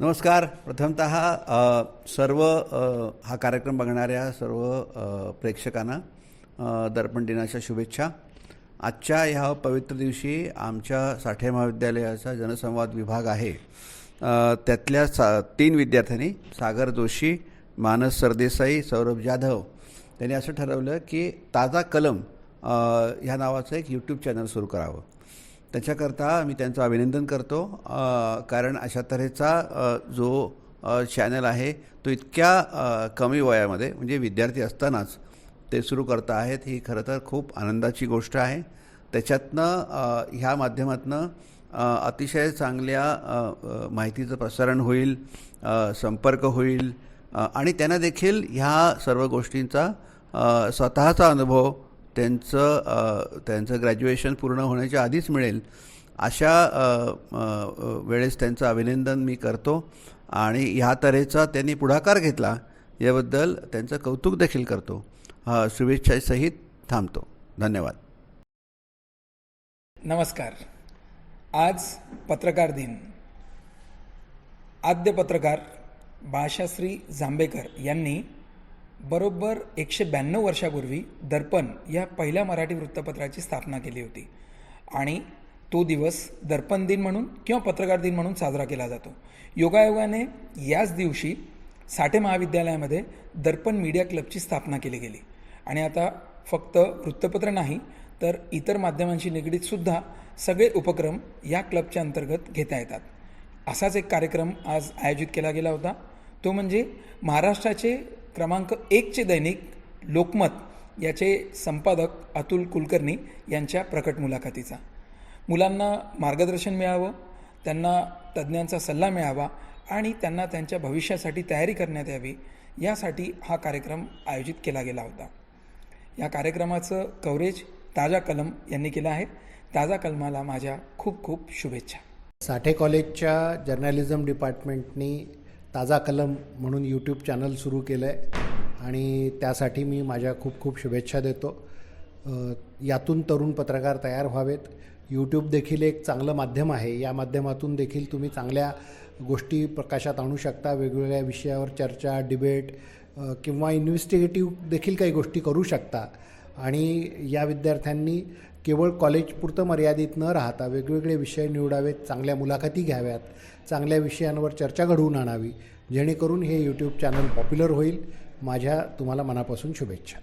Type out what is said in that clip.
नमस्कार. प्रथमत सर्व हा कार्यक्रम बघणाऱ्या सर्व प्रेक्षकांना दर्पण दिनाच्या शुभेच्छा. आजच्या ह्या पवित्र दिवशी आमच्या साठे महाविद्यालयाचा जनसंवाद विभाग आहे. त्यातल्या सा तीन विद्यार्थ्यांनी सागर जोशी मानस सरदेसाई सौरभ जाधव त्यांनी असं ठरवलं की ताजा कलम ह्या नावाचं एक यूट्यूब चॅनल सुरू करावं. त्याच्याकरता मी त्यांचं अभिनंदन करतो. कारण अशा तऱ्हेचा जो चॅनल आहे तो इतक्या कमी वयामध्ये म्हणजे विद्यार्थी असतानाच ते सुरू करता आहेत ही खरं तर खूप आनंदाची गोष्ट आहे. त्याच्यातनं ह्या माध्यमातनं अतिशय चांगल्या माहितीचं प्रसारण होईल संपर्क होईल आणि त्यांना देखील ह्या सर्व गोष्टींचा स्वतःचा अनुभव त्यांचं त्यांचं ग्रॅज्युएशन पूर्ण होण्याच्या आधीच मिळेल अशा वेळेस त्यांचं अभिनंदन मी करतो आणि ह्या तऱ्हेचा त्यांनी पुढाकार घेतला याबद्दल त्यांचं कौतुक देखील करतो. शुभेच्छासहित थांबतो. धन्यवाद. नमस्कार. आज पत्रकार दिन. आद्य पत्रकार भाषाश्री जांभेकर यांनी बरोबर एकशे ब्याण्णव वर्षापूर्वी दर्पण या पहिल्या मराठी वृत्तपत्राची स्थापना केली होती. आणि तो दिवस दर्पण दिन म्हणून किंवा पत्रकार दिन म्हणून साजरा केला जातो. योगायोगाने याच दिवशी साठे महाविद्यालयामध्ये दर्पण मीडिया क्लबची स्थापना केली गेली. आणि आता फक्त वृत्तपत्र नाही तर इतर माध्यमांशी निगडीत सुद्धा सगळे उपक्रम या क्लबच्या अंतर्गत घेता येतात. असाच एक कार्यक्रम आज आयोजित केला गेला होता. तो म्हणजे महाराष्ट्राचे क्रमांक एकचे दैनिक लोकमत याचे संपादक अतुल कुलकर्णी यांच्या प्रकट मुलाखतीचा. मुलांना मार्गदर्शन मिळावं त्यांना तज्ज्ञांचा सल्ला मिळावा आणि त्यांना त्यांच्या भविष्यासाठी तयारी करण्यात यावी यासाठी हा कार्यक्रम आयोजित केला गेला होता. या कार्यक्रमाचं कव्हरेज ताजा कलम यांनी केलं आहे. ताजा कलमाला माझ्या खूप खूप शुभेच्छा. साठे कॉलेजच्या जर्नलिझम डिपार्टमेंटनी ताजा कलम म्हणून यूट्यूब चॅनल सुरू केलं आहे आणि त्यासाठी मी माझ्या खूप खूप शुभेच्छा देतो. यातून तरुण पत्रकार तयार व्हावेत. यूट्यूब देखील एक चांगलं माध्यम आहे. या माध्यमातून देखील तुम्ही चांगल्या गोष्टी प्रकाशात आणू शकता. वेगवेगळ्या विषयावर चर्चा डिबेट किंवा इन्व्हेस्टिगेटिव्ह देखील काही गोष्टी करू शकता. आणि या विद्यार्थ्यांनी केवळ कॉलेजपुरतं मर्यादित न राहता वेगवेगळे विषय निवडावेत चांगल्या मुलाखती घ्याव्यात चांगल्या विषयांवर चर्चा घडवून आणावी. जेणेकरून हे यूट्यूब चॅनल पॉप्युलर होईल. माझ्या तुम्हाला मनापासून शुभेच्छा.